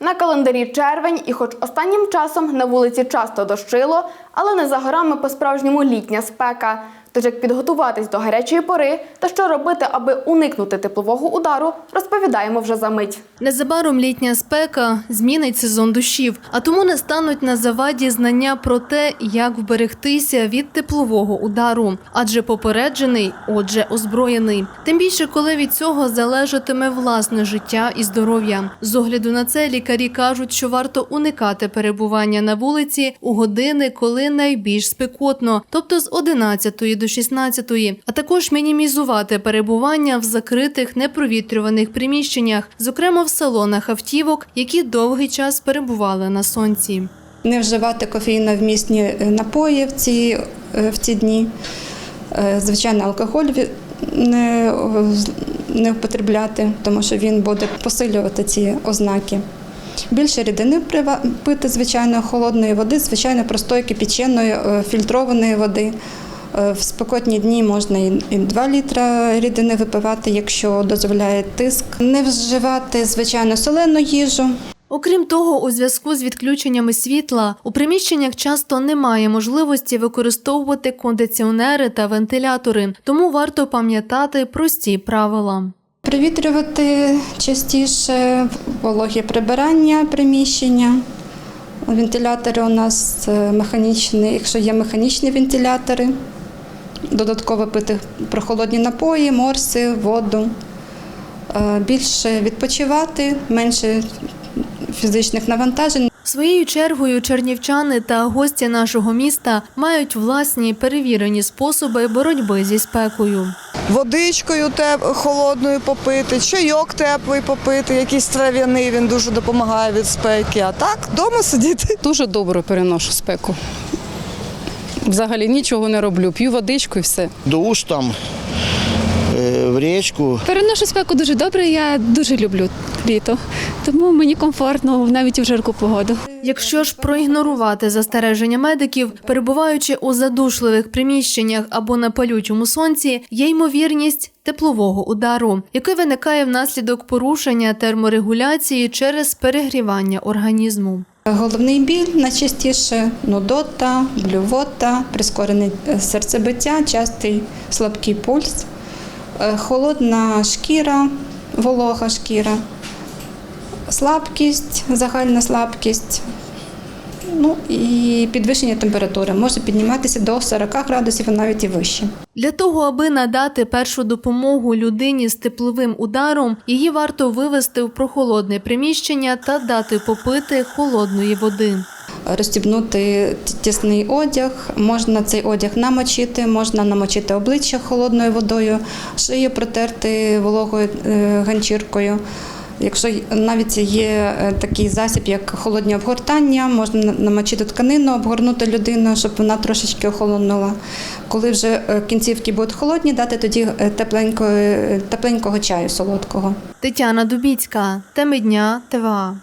На календарі червень, і хоч останнім часом на вулиці часто дощило, але не за горами по-справжньому літня спека. Тож як підготуватись до гарячої пори та що робити, аби уникнути теплового удару, розповідаємо вже за мить. Незабаром літня спека змінить сезон дощів, а тому не стануть на заваді знання про те, як вберегтися від теплового удару, адже попереджений, отже, озброєний. Тим більше, коли від цього залежатиме власне життя і здоров'я. З огляду на це лікарі кажуть, що варто уникати перебування на вулиці у години, коли найбільш спекотно, тобто з 11 до 16, а також мінімізувати перебування в закритих непровітрюваних приміщеннях, зокрема в салонах автівок, які довгий час перебували на сонці. не вживати кофеїновмісні е, напої в ці, е, в ці дні. Е, Звичайно, алкоголь не, не впотребляти, тому що він буде посилювати ці ознаки. Більше рідини пити, звичайно, холодної води, звичайно, простої кипяченої, фільтрованої води. Е, В спекотні дні можна і і 2 літра рідини випивати, якщо дозволяє тиск. Не вживати, звичайно, солену їжу. Окрім того, у зв'язку з відключеннями світла у приміщеннях часто немає можливості використовувати кондиціонери та вентилятори, тому варто пам'ятати прості правила. Привітрювати частіше вологі прибирання приміщення. Вентилятори у нас е, механічні, якщо є механічні вентилятори, додатково пити прохолодні напої, морси, воду. Е, Більше відпочивати, менше фізичних навантажень. Своєю чергою чернівчани та гості нашого міста мають власні перевірені способи боротьби зі спекою. водичкою теп... холодною попити, чайок теплий попити, якийсь трав'яний, він дуже допомагає від спеки. А так вдома сидіти. Дуже добре переношу спеку. Взагалі нічого не роблю, п'ю водичку і все. душ там, е, в річку. Переношу спеку дуже добре. Я дуже люблю літо, тому мені комфортно навіть у жарку погоду. Якщо ж проігнорувати застереження медиків, перебуваючи у задушливих приміщеннях або на палючому сонці, є ймовірність теплового удару, який виникає внаслідок порушення терморегуляції через перегрівання організму. Головний біль найчастіше нудота, блювота, прискорене е, серцебиття, частий слабкий пульс, е, холодна шкіра, волога шкіра, слабкість, загальна слабкість. Ну і підвищення температури може підніматися до 40 градусів, а навіть і вище. Для того, аби надати першу допомогу людині з тепловим ударом, її варто вивести в прохолодне приміщення та дати попити холодної води. розстібнути тісний одяг, можна цей одяг намочити, можна намочити обличчя холодною водою, шию протерти вологою е, ганчіркою. Якщо навіть є е, такий засіб, як холодні обгортання, можна на- намочити тканину, обгорнути людину, щоб вона трошечки охолонула. Коли вже е, кінцівки будуть холодні, дати тоді е, тепленького, тепленького чаю солодкого. Тетяна Дубіцька, теми дня ТВА.